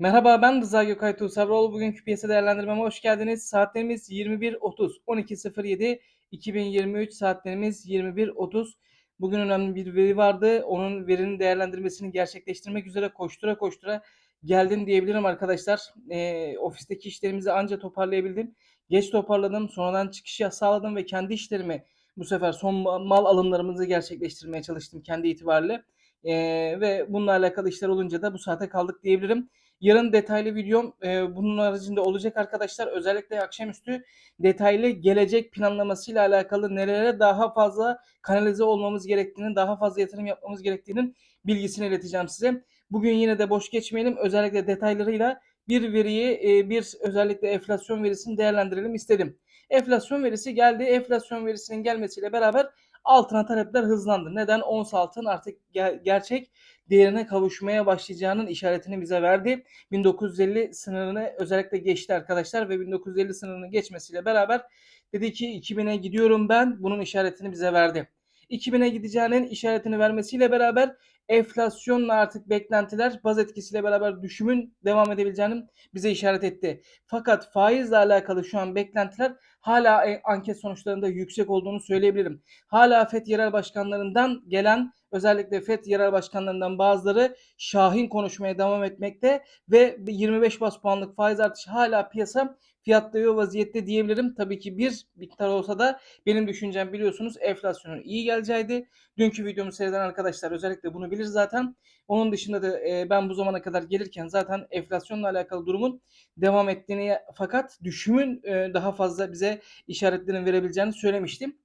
Merhaba ben Rıza Gökay Tuğsabroğlu. Bugünkü piyasa değerlendirmeme hoş geldiniz. Saatlerimiz 21.30, 12.07, 2023 saatlerimiz 21.30. Bugün önemli bir veri vardı. Onun verinin değerlendirmesini gerçekleştirmek üzere koştura koştura geldim diyebilirim arkadaşlar. E, ofisteki işlerimizi anca toparlayabildim. Geç toparladım, sonradan çıkış sağladım ve kendi işlerimi bu sefer son mal alımlarımızı gerçekleştirmeye çalıştım kendi itibariyle. E, ve bununla alakalı işler olunca da bu saate kaldık diyebilirim. Yarın detaylı videom e, bunun haricinde olacak arkadaşlar. Özellikle akşamüstü detaylı gelecek planlamasıyla alakalı nelere daha fazla kanalize olmamız gerektiğini, daha fazla yatırım yapmamız gerektiğinin bilgisini ileteceğim size. Bugün yine de boş geçmeyelim. Özellikle detaylarıyla bir veriyi, e, bir özellikle enflasyon verisini değerlendirelim istedim. Enflasyon verisi geldi. Enflasyon verisinin gelmesiyle beraber altına talepler hızlandı. Neden? Ons altın artık ger- gerçek değerine kavuşmaya başlayacağının işaretini bize verdi. 1950 sınırını özellikle geçti arkadaşlar ve 1950 sınırını geçmesiyle beraber dedi ki 2000'e gidiyorum ben. Bunun işaretini bize verdi. 2000'e gideceğinin işaretini vermesiyle beraber enflasyonla artık beklentiler baz etkisiyle beraber düşümün devam edebileceğini bize işaret etti. Fakat faizle alakalı şu an beklentiler hala e, anket sonuçlarında yüksek olduğunu söyleyebilirim. Hala FED yerel başkanlarından gelen özellikle FED yerel başkanlarından bazıları şahin konuşmaya devam etmekte ve 25 bas puanlık faiz artışı hala piyasa fiyatlıyor vaziyette diyebilirim. Tabii ki bir miktar olsa da benim düşüncem biliyorsunuz enflasyonun iyi geleceğiydi. Dünkü videomu seyreden arkadaşlar özellikle bunu bilir zaten. Onun dışında da e, ben bu zamana kadar gelirken zaten enflasyonla alakalı durumun devam ettiğini fakat düşümün e, daha fazla bize işaretlerini verebileceğini söylemiştim.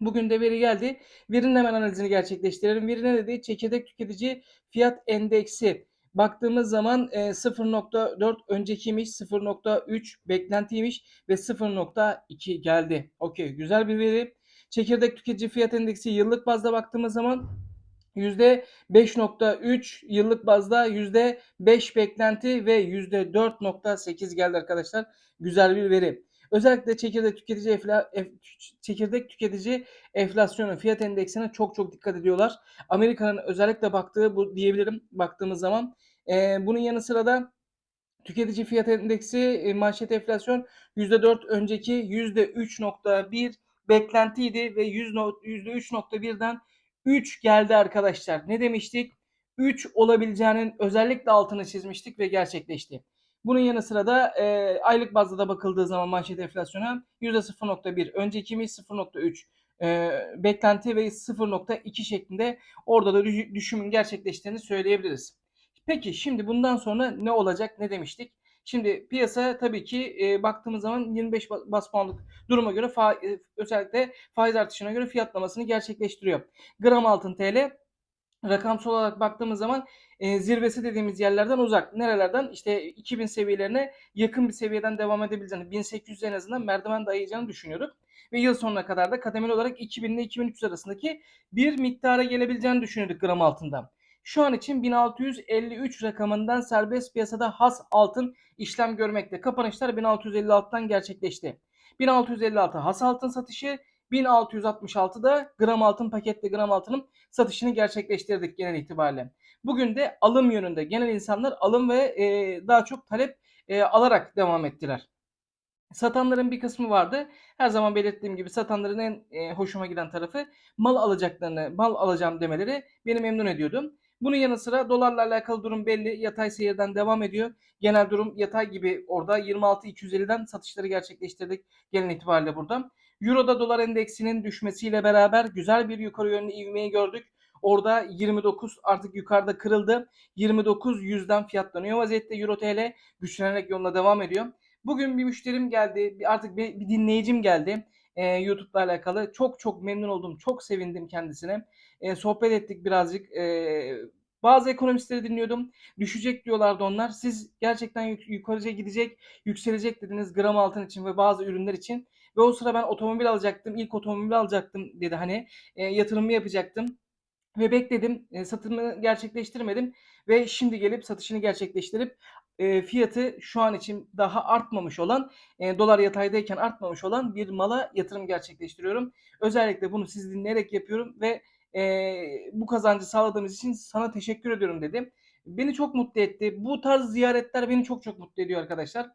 Bugün de veri geldi. Verinin hemen analizini gerçekleştirelim. Veri ne dedi? Çekirdek tüketici fiyat endeksi. Baktığımız zaman e, 0.4 öncekiymiş, 0.3 beklentiymiş ve 0.2 geldi. Okey güzel bir veri. Çekirdek tüketici fiyat endeksi yıllık bazda baktığımız zaman %5.3 yıllık bazda %5 beklenti ve %4.8 geldi arkadaşlar. Güzel bir veri. Özellikle çekirdek tüketici enfla, çekirdek tüketici enflasyonu fiyat endeksine çok çok dikkat ediyorlar. Amerika'nın özellikle baktığı bu diyebilirim baktığımız zaman. Ee, bunun yanı sıra da tüketici fiyat endeksi e, manşet enflasyon %4 önceki %3.1 beklentiydi ve %3.1'den 3 geldi arkadaşlar. Ne demiştik? 3 olabileceğinin özellikle altını çizmiştik ve gerçekleşti. Bunun yanı sıra da e, aylık bazda da bakıldığı zaman manşet enflasyona %0.1 öncekimiz 0.3 e, beklenti ve 0.2 şeklinde orada da düşümün gerçekleştiğini söyleyebiliriz. Peki şimdi bundan sonra ne olacak ne demiştik? Şimdi piyasa tabii ki e, baktığımız zaman 25 bas puanlık duruma göre fa, özellikle faiz artışına göre fiyatlamasını gerçekleştiriyor. Gram altın TL rakamsal olarak baktığımız zaman e, zirvesi dediğimiz yerlerden uzak. Nerelerden? İşte 2000 seviyelerine yakın bir seviyeden devam edebileceğini, 1800 en azından merdiven dayayacağını düşünüyorduk. Ve yıl sonuna kadar da kademeli olarak 2000 ile 2300 arasındaki bir miktara gelebileceğini düşünüyorduk gram altında. Şu an için 1653 rakamından serbest piyasada has altın işlem görmekte. Kapanışlar 1656'dan gerçekleşti. 1656 has altın satışı, 1666'da gram altın paketli gram altının satışını gerçekleştirdik genel itibariyle. Bugün de alım yönünde genel insanlar alım ve e, daha çok talep e, alarak devam ettiler. Satanların bir kısmı vardı. Her zaman belirttiğim gibi satanların en e, hoşuma giden tarafı mal alacaklarını, mal alacağım demeleri beni memnun ediyordu. Bunun yanı sıra dolarla alakalı durum belli. Yatay seyirden devam ediyor. Genel durum yatay gibi orada 26.250'den satışları gerçekleştirdik genel itibariyle burada. Euro'da dolar endeksinin düşmesiyle beraber güzel bir yukarı yönlü ivmeyi gördük. Orada 29 artık yukarıda kırıldı. 29 yüzden fiyatlanıyor vaziyette Euro TL güçlenerek yoluna devam ediyor. Bugün bir müşterim geldi. Artık bir, bir dinleyicim geldi. Ee, YouTube'la alakalı. Çok çok memnun oldum. Çok sevindim kendisine. Ee, sohbet ettik birazcık. Ee, bazı ekonomistleri dinliyordum. Düşecek diyorlardı onlar. Siz gerçekten yuk- yukarıya gidecek, yükselecek dediniz gram altın için ve bazı ürünler için. Ve o sıra ben otomobil alacaktım. ilk otomobil alacaktım dedi hani. E, yatırımımı yapacaktım. Ve bekledim. E, satımı gerçekleştirmedim. Ve şimdi gelip satışını gerçekleştirip e, fiyatı şu an için daha artmamış olan, e, dolar yataydayken artmamış olan bir mala yatırım gerçekleştiriyorum. Özellikle bunu siz dinleyerek yapıyorum ve e, bu kazancı sağladığımız için sana teşekkür ediyorum dedim. beni çok mutlu etti. Bu tarz ziyaretler beni çok çok mutlu ediyor arkadaşlar.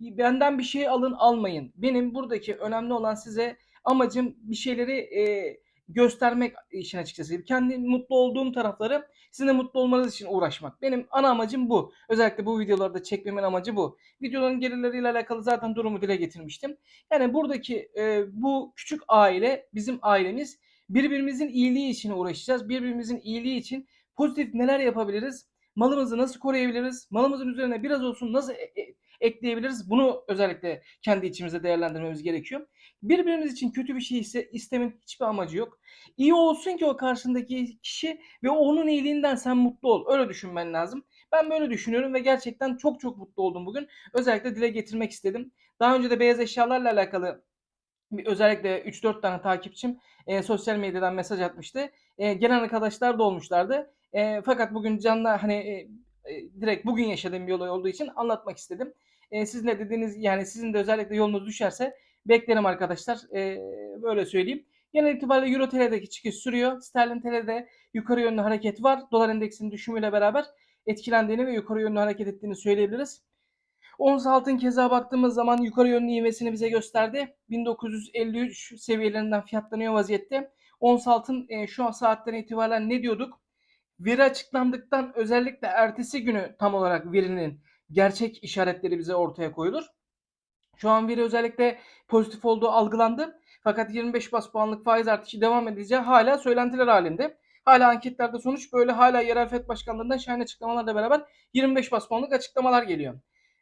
Benden bir şey alın almayın. Benim buradaki önemli olan size amacım bir şeyleri e, göstermek işin açıkçası. Kendi mutlu olduğum tarafları sizin de mutlu olmanız için uğraşmak. Benim ana amacım bu. Özellikle bu videolarda çekmemin amacı bu. Videoların gerileriyle alakalı zaten durumu dile getirmiştim. Yani buradaki e, bu küçük aile bizim ailemiz birbirimizin iyiliği için uğraşacağız. Birbirimizin iyiliği için pozitif neler yapabiliriz? Malımızı nasıl koruyabiliriz? Malımızın üzerine biraz olsun nasıl e- e- ekleyebiliriz? Bunu özellikle kendi içimizde değerlendirmemiz gerekiyor. Birbirimiz için kötü bir şey ise istemin hiçbir amacı yok. İyi olsun ki o karşındaki kişi ve onun iyiliğinden sen mutlu ol. Öyle düşünmen lazım. Ben böyle düşünüyorum ve gerçekten çok çok mutlu oldum bugün. Özellikle dile getirmek istedim. Daha önce de beyaz eşyalarla alakalı özellikle 3-4 tane takipçim e, sosyal medyadan mesaj atmıştı. E, gelen arkadaşlar da olmuşlardı. E, fakat bugün canlı hani e, e, direkt bugün yaşadığım bir olay olduğu için anlatmak istedim. E, sizin de dediğiniz yani sizin de özellikle yolunuz düşerse beklerim arkadaşlar. E, böyle söyleyeyim. Genel itibariyle Euro TL'deki çıkış sürüyor. Sterlin TL'de yukarı yönlü hareket var. Dolar endeksinin düşümüyle beraber etkilendiğini ve yukarı yönlü hareket ettiğini söyleyebiliriz. Ons altın keza baktığımız zaman yukarı yönlü ivmesini bize gösterdi. 1953 seviyelerinden fiyatlanıyor vaziyette. Ons altın e, şu an saatten itibaren ne diyorduk? Veri açıklandıktan özellikle ertesi günü tam olarak verinin gerçek işaretleri bize ortaya koyulur. Şu an veri özellikle pozitif olduğu algılandı. Fakat 25 bas puanlık faiz artışı devam edeceği hala söylentiler halinde. Hala anketlerde sonuç böyle hala yerel FED başkanlarından şahin açıklamalarla beraber 25 bas puanlık açıklamalar geliyor.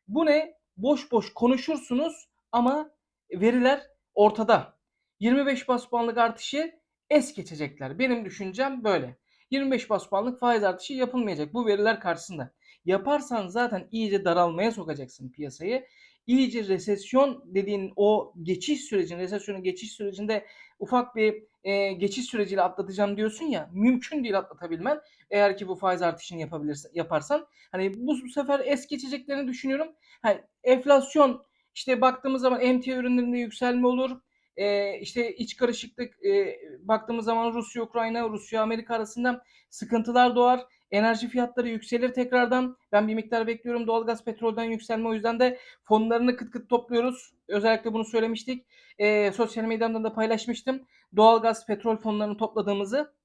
Bu ne? Boş boş konuşursunuz ama veriler ortada. 25 bas puanlık artışı es geçecekler. Benim düşüncem böyle. 25 bas puanlık faiz artışı yapılmayacak bu veriler karşısında. Yaparsan zaten iyice daralmaya sokacaksın piyasayı. İyice resesyon dediğin o geçiş sürecin, resesyonun geçiş sürecinde ufak bir e, geçiş süreciyle atlatacağım diyorsun ya mümkün değil atlatabilmen eğer ki bu faiz artışını yapabilirsen yaparsan hani bu, bu sefer es geçeceklerini düşünüyorum. Hani enflasyon işte baktığımız zaman emtia ürünlerinde yükselme olur. E, işte iç karışıklık e, baktığımız zaman Rusya Ukrayna Rusya Amerika arasında sıkıntılar doğar. Enerji fiyatları yükselir tekrardan. Ben bir miktar bekliyorum doğalgaz petrolden yükselme. O yüzden de fonlarını kıt kıt topluyoruz. Özellikle bunu söylemiştik. E, sosyal medyamda da paylaşmıştım. Doğalgaz petrol fonlarını topladığımızı.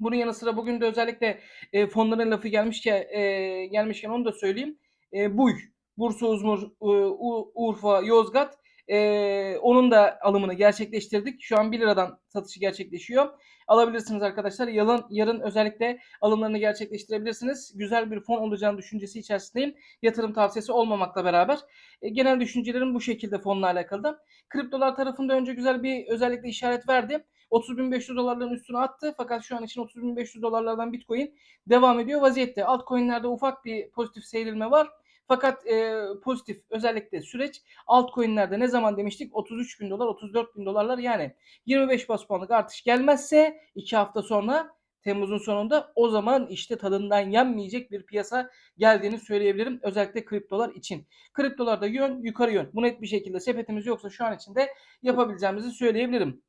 Bunun yanı sıra bugün de özellikle e, fonların lafı gelmişken e, gelmişken onu da söyleyeyim. E, Buy, Bursa, Uzmur, e, Urfa, Yozgat e, onun da alımını gerçekleştirdik. Şu an 1 liradan satışı gerçekleşiyor. Alabilirsiniz arkadaşlar. Yarın, yarın özellikle alımlarını gerçekleştirebilirsiniz. Güzel bir fon olacağını düşüncesi içerisindeyim. Yatırım tavsiyesi olmamakla beraber. E, genel düşüncelerim bu şekilde fonla alakalı. Kriptolar tarafında önce güzel bir özellikle işaret verdi. 30.500 dolarların üstüne attı. Fakat şu an için 30.500 dolarlardan Bitcoin devam ediyor vaziyette. Altcoin'lerde ufak bir pozitif seyrilme var. Fakat e, pozitif özellikle süreç altcoin'lerde ne zaman demiştik? 33 bin dolar, 34 bin dolarlar yani 25 bas puanlık artış gelmezse 2 hafta sonra Temmuz'un sonunda o zaman işte tadından yenmeyecek bir piyasa geldiğini söyleyebilirim. Özellikle kriptolar için. Kriptolarda yön yukarı yön. Bu net bir şekilde sepetimiz yoksa şu an içinde yapabileceğimizi söyleyebilirim.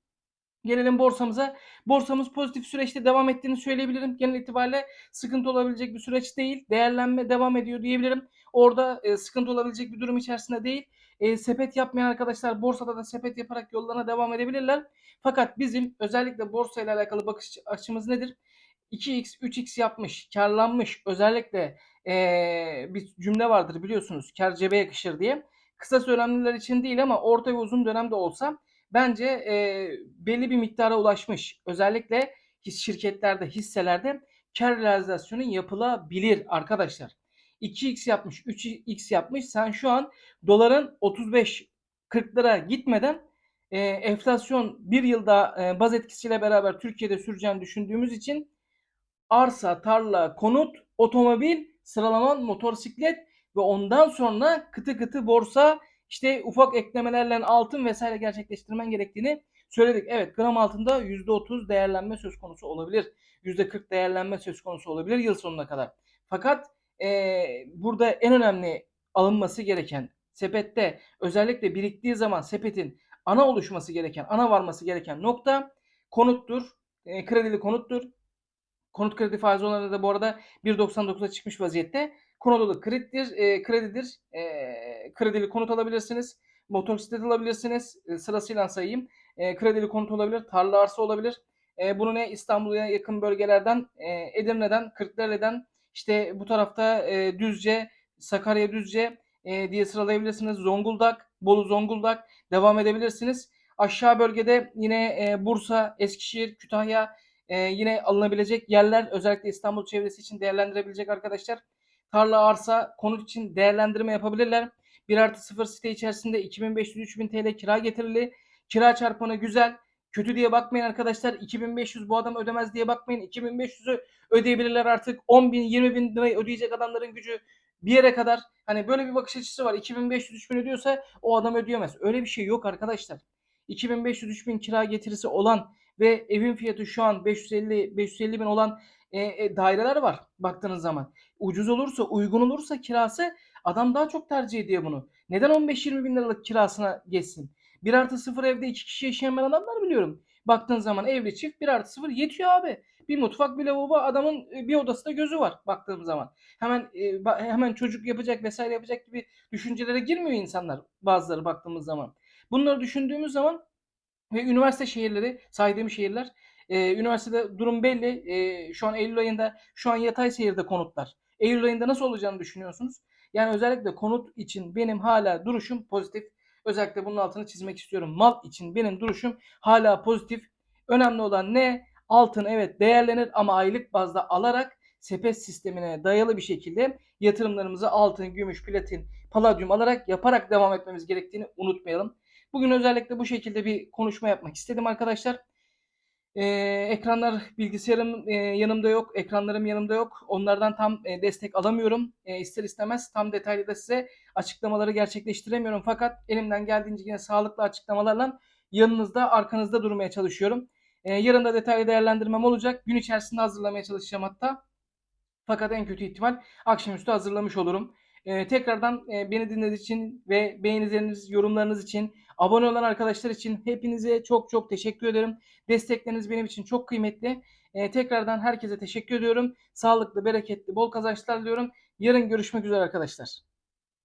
Gelelim borsamıza. Borsamız pozitif süreçte devam ettiğini söyleyebilirim. Genel itibariyle sıkıntı olabilecek bir süreç değil. Değerlenme devam ediyor diyebilirim. Orada e, sıkıntı olabilecek bir durum içerisinde değil. E, sepet yapmayan arkadaşlar borsada da sepet yaparak yollarına devam edebilirler. Fakat bizim özellikle borsa ile alakalı bakış açımız nedir? 2x, 3x yapmış, karlanmış. Özellikle e, bir cümle vardır biliyorsunuz. Kar cebe yakışır diye. Kısa dönemliler için değil ama orta ve uzun dönemde olsa bence e, belli bir miktara ulaşmış. Özellikle şirketlerde, hisselerde kar realizasyonu yapılabilir arkadaşlar. 2x yapmış, 3x yapmış. Sen şu an doların 35 40'lara gitmeden e, enflasyon bir yılda e, baz etkisiyle beraber Türkiye'de süreceğini düşündüğümüz için arsa, tarla, konut, otomobil, sıralaman, motosiklet ve ondan sonra kıtı kıtı borsa işte ufak eklemelerle altın vesaire gerçekleştirmen gerektiğini söyledik. Evet gram altında %30 değerlenme söz konusu olabilir. %40 değerlenme söz konusu olabilir yıl sonuna kadar. Fakat e, burada en önemli alınması gereken sepette özellikle biriktiği zaman sepetin ana oluşması gereken, ana varması gereken nokta konuttur, e, kredili konuttur. Konut kredi faizi oranı da bu arada 1.99'a çıkmış vaziyette. Konutlu kredidir, e, kredidir. E, kredili konut alabilirsiniz. Motosiklet alabilirsiniz. E, sırasıyla sayayım. E, kredili konut olabilir, tarla arsa olabilir. E, bunu ne İstanbul'a yakın bölgelerden, e, Edirne'den, Kırklareli'den, işte bu tarafta e, Düzce, Sakarya Düzce e, diye sıralayabilirsiniz. Zonguldak, Bolu Zonguldak devam edebilirsiniz. Aşağı bölgede yine e, Bursa, Eskişehir, Kütahya e, yine alınabilecek yerler özellikle İstanbul çevresi için değerlendirebilecek arkadaşlar. Tarla arsa konut için değerlendirme yapabilirler. 1 artı 0 site içerisinde 2500-3000 TL kira getirili. Kira çarpanı güzel. Kötü diye bakmayın arkadaşlar. 2500 bu adam ödemez diye bakmayın. 2500'ü ödeyebilirler artık. 10 bin 20 bin lirayı ödeyecek adamların gücü bir yere kadar. Hani böyle bir bakış açısı var. 2500-3000 ödüyorsa o adam ödeyemez. Öyle bir şey yok arkadaşlar. 2500-3000 kira getirisi olan ve evin fiyatı şu an 550 550 bin olan e, e, daireler var baktığınız zaman. Ucuz olursa, uygun olursa kirası adam daha çok tercih ediyor bunu. Neden 15-20 bin liralık kirasına geçsin? 1 artı 0 evde 2 kişi yaşayan ben adamlar biliyorum. Baktığın zaman evli çift 1 artı 0 yetiyor abi. Bir mutfak bir lavabo adamın e, bir odasında gözü var baktığım zaman. Hemen e, hemen çocuk yapacak vesaire yapacak gibi düşüncelere girmiyor insanlar bazıları baktığımız zaman. Bunları düşündüğümüz zaman ve üniversite şehirleri saydığım şehirler e, üniversitede durum belli. E, şu an Eylül ayında şu an yatay seyirde konutlar. Eylül ayında nasıl olacağını düşünüyorsunuz? Yani özellikle konut için benim hala duruşum pozitif. Özellikle bunun altını çizmek istiyorum. Mal için benim duruşum hala pozitif. Önemli olan ne? Altın evet değerlenir ama aylık bazda alarak sepet sistemine dayalı bir şekilde yatırımlarımızı altın, gümüş, platin, paladyum alarak yaparak devam etmemiz gerektiğini unutmayalım. Bugün özellikle bu şekilde bir konuşma yapmak istedim arkadaşlar. Ee, ekranlar bilgisayarım e, yanımda yok, ekranlarım yanımda yok. Onlardan tam e, destek alamıyorum. E, ister istemez tam detaylı da size açıklamaları gerçekleştiremiyorum. Fakat elimden geldiğince yine sağlıklı açıklamalarla yanınızda, arkanızda durmaya çalışıyorum. E, yarın da detaylı değerlendirmem olacak. Gün içerisinde hazırlamaya çalışacağım hatta. Fakat en kötü ihtimal akşamüstü hazırlamış olurum. Ee, tekrardan e, beni dinlediğiniz için ve beğenileriniz, yorumlarınız için, abone olan arkadaşlar için hepinize çok çok teşekkür ederim. Destekleriniz benim için çok kıymetli. Ee, tekrardan herkese teşekkür ediyorum. Sağlıklı, bereketli, bol kazançlar diliyorum. Yarın görüşmek üzere arkadaşlar.